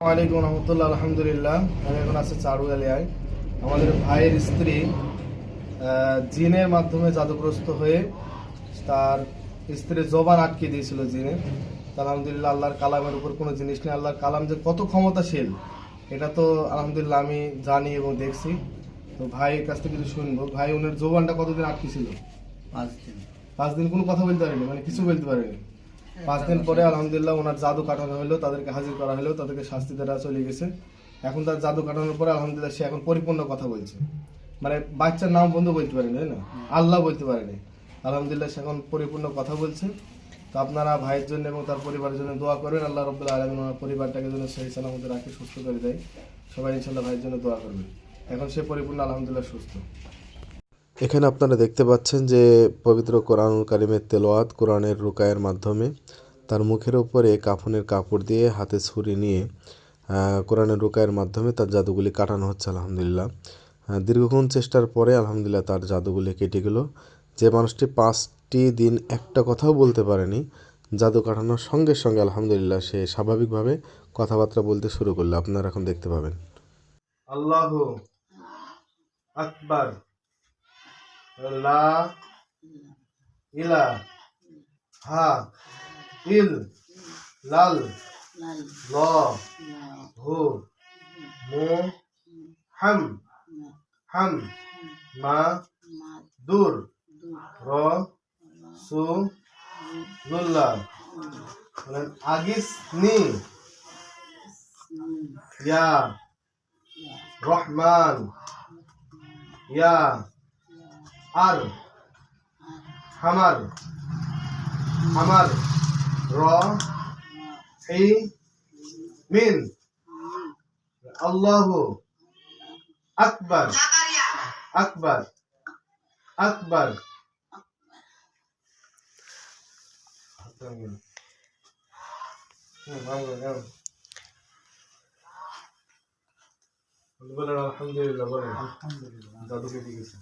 আলাইকুম রহমতুল্লাহ আলহামদুলিল্লাহ। আমি এখন আছি চারুয়ালিয়ায় আমাদের ভাইয়ের স্ত্রী জিনের মাধ্যমে জাদুগ্রস্ত হয়ে তার স্ত্রীর জবান আটকে দিয়েছিল জিনে। তা আলহামদুলিল্লাহ আল্লাহর কালামের উপর কোনো জিনিস নেই। আল্লাহর কালাম যে কত ক্ষমতাশীল এটা তো আলহামদুলিল্লাহ আমি জানি এবং দেখছি। তো ভাইয়ের কাছ থেকে কিছু শুনব। ভাই ওনার জবানটা কতদিন আটকে ছিল? পাঁচ দিন। পাঁচ দিন কোনো কথা বলতে পারেনি মানে কিছু বলতে পারেনি। পাঁচ দিন পরে আলহামদুলিল্লাহ ওনার জাদু কাটানো হলো তাদেরকে হাজির করা হলো তাদেরকে শাস্তি দেওয়া চলে গেছে। এখন তার জাদু কাটানোর পরে আলহামদুলিল্লাহ সে এখন পরিপূর্ণ কথা বলছে। মানে বাচ্চার নাম বন্ধু বলতে পারেনি তাই না? আল্লাহ বলতে পারেনি। আলহামদুলিল্লাহ সে এখন পরিপূর্ণ কথা বলছে। তো আপনারা ভাইয়ের জন্য এবং তার পরিবারের জন্য দোয়া করবেন। আল্লাহ রব্বুল আলমিন ওনার পরিবারটাকে যেন সেই সালামতে রাখে সুস্থ করে দেয়। সবাই ইনশাল্লাহ ভাইয়ের জন্য দোয়া করবেন। এখন সে পরিপূর্ণ আলহামদুলিল্লাহ সুস্থ। এখানে আপনারা দেখতে পাচ্ছেন যে পবিত্র কোরআনুল কারিমের তেলোয়াত কোরআনের রুকায়ের মাধ্যমে তার মুখের উপরে কাফনের কাপড় দিয়ে হাতে ছুরি নিয়ে কোরআনের রুকায়ের মাধ্যমে তার জাদুগুলি কাটানো হচ্ছে, আলহামদুলিল্লাহ। দীর্ঘক্ষণ চেষ্টার পরে, আলহামদুলিল্লাহ, তার জাদুগুলি কেটে গেল। যে মানুষটি পাঁচটি দিন একটা কথাও বলতে পারেনি, জাদু কাটানোর সঙ্গে সঙ্গে, আলহামদুলিল্লাহ, সে স্বাভাবিকভাবে কথাবার্তা বলতে শুরু করল। আপনারা এখন দেখতে পাবেন। আল্লাহ আকবার। la ila ha il lal la hu mu ham ham ma dur ro su lulla kemudian agis ni ya. ya. Rahman ya. আর হামার হামার র ই মিন আল্লাহ আকবার আকবার আকবার। আলহামদুলিল্লাহ বলেন। আলহামদুলিল্লাহ। দাদু কেটে গেছে